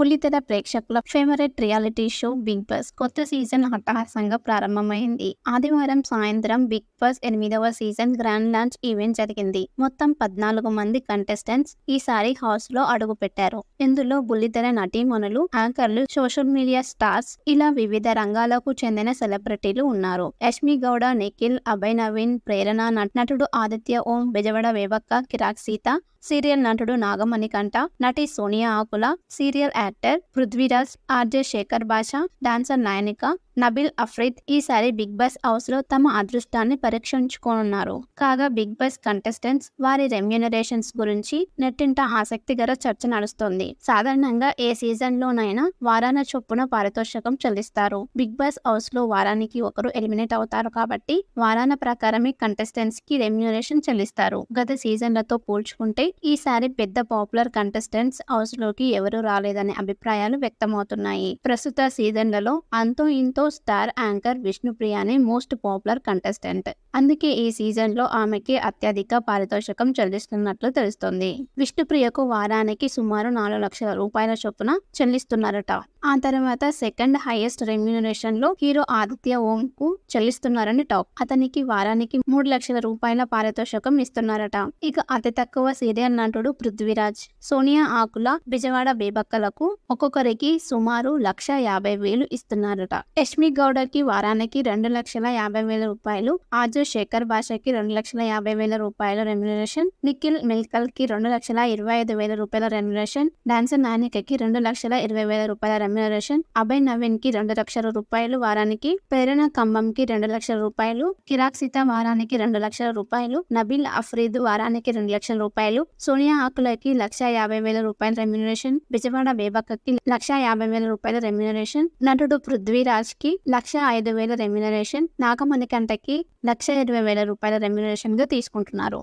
బుల్లితెర ప్రేక్షకుల favourite reality show big boss కొత్త సీజన్ అట్టహాసంగా ప్రారంభమైంది. ఆదివారం సాయంత్రం బిగ్ బాస్ ఎనిమిదవ సీజన్ గ్రాండ్ లాంచ్ ఈవెంట్ జరిగింది. మొత్తం పద్నాలుగు మంది కంటెస్టెంట్స్ ఈసారి హౌస్లో అడుగు పెట్టారు ఇందులో బుల్లితెర నటీమణులు యాంకర్లు సోషల్ మీడియా స్టార్స్ ఇలా వివిధ రంగాలకు చెందిన సెలబ్రిటీలు ఉన్నారు. యష్మి గౌడ నిఖిల్ అభయ్ నవీన్ ప్రేరణ నట్- నటుడు ఆదిత్య ఓం బెజవడ వేవక్క కిరాక్ సీత సీరియల్ నటుడు నాగమణికంఠ నటి Soniya Akula serial actor Prithviraj RJ Shekar Basha dancer Nayanika Nabil Afridh ఈసారి బిగ్ బాస్ హౌస్లో తమ అదృష్టాన్ని పరీక్షించుకోనున్నారు. కాగా బిగ్ బాస్ కంటెస్టెంట్స్ వారి రెమ్యూనరేషన్స్ గురించి నెట్టింట ఆసక్తికర చర్చ నడుస్తోంది. సాధారణంగా ఏ సీజన్ లోనైనా వారాన చొప్పున పారితోషికం చెల్లిస్తారు. బిగ్ బాస్ హౌస్లో వారానికి ఒకరు ఎలిమినేట్ అవుతారు కాబట్టి వారాన ప్రకారమే కంటెస్టెంట్స్కి రెమ్యూనరేషన్ చెల్లిస్తారు. గత సీజన్లతో పోల్చుకుంటే ఈసారి పెద్ద పాపులర్ కంటెస్టెంట్స్ హౌస్లోకి ఎవరు రాలేదనే అభిప్రాయాలు వ్యక్తమవుతున్నాయి. ప్రస్తుత సీజన్లలో అంతో ఇంతో స్టార్ యాంకర్ విష్ణుప్రియనే మోస్ట్ పాపులర్ కంటెస్టెంట్ అందుకే ఈ సీజన్లో ఆమెకి అత్యధిక పారితోషికం చెల్లిస్తున్నట్లు తెలుస్తోంది. విష్ణుప్రియకు వారానికి సుమారు నాలుగు లక్షల రూపాయల చొప్పున చెల్లిస్తున్నారట. ఆ తర్వాత సెకండ్ హైయెస్ట్ రెమ్యూనరేషన్లో హీరో ఆదిత్య ఓం కు చెల్లిస్తున్నారని టాక్. అతనికి వారానికి మూడు లక్షల రూపాయల పారితోషికం ఇస్తున్నారట. ఇక అతి తక్కువ సీరియల్ నటుడు పృథ్వీరాజ్. సోనియా ఆకుల బిజవాడ బేబక్కలకు ఒక్కొక్కరికి సుమారు లక్ష యాభై వేలు ఇస్తున్నారట. యష్మి గౌడకి వారానికి రెండు లక్షల యాభై వేల రూపాయలు ఆజు శేఖర్ భాషకి రెండు లక్షల యాభై వేల రూపాయల రెమ్యునరేషన్ నిఖిల్ మిల్కల్కి రెండు లక్షల ఇరవై ఐదు వేల రూపాయల రెమ్యునరేషన్ డాన్సర్ నానికకి రెండు లక్షల ఇరవై వేల రూపాయల రెమ్యునరేషన్ అభయ్ నవీన్కి రెండు లక్షల రూపాయలు వారానికి ప్రేరణ కంబం కి రెండు లక్షల రూపాయలు కిరాక్ సీత వారానికి రెండు లక్షల రూపాయలు నబీల్ అఫ్రీద్ వారానికి రెండు లక్షల రూపాయలు సోనియా ఆకులకి లక్ష యాభై వేల రూపాయల రెమ్యునరేషన్ బిజవాడ బేబక్కకి లక్ష యాభై వేల రూపాయల రెమ్యునరేషన్ నటుడు పృథ్వీరాజ్కి లక్ష ఐదు వేల రెమ్యునరేషన్ నాగమణికంటకి లక్ష ఇరవై వేల రూపాయల రెమ్యునరేషన్గా తీసుకుంటున్నారు.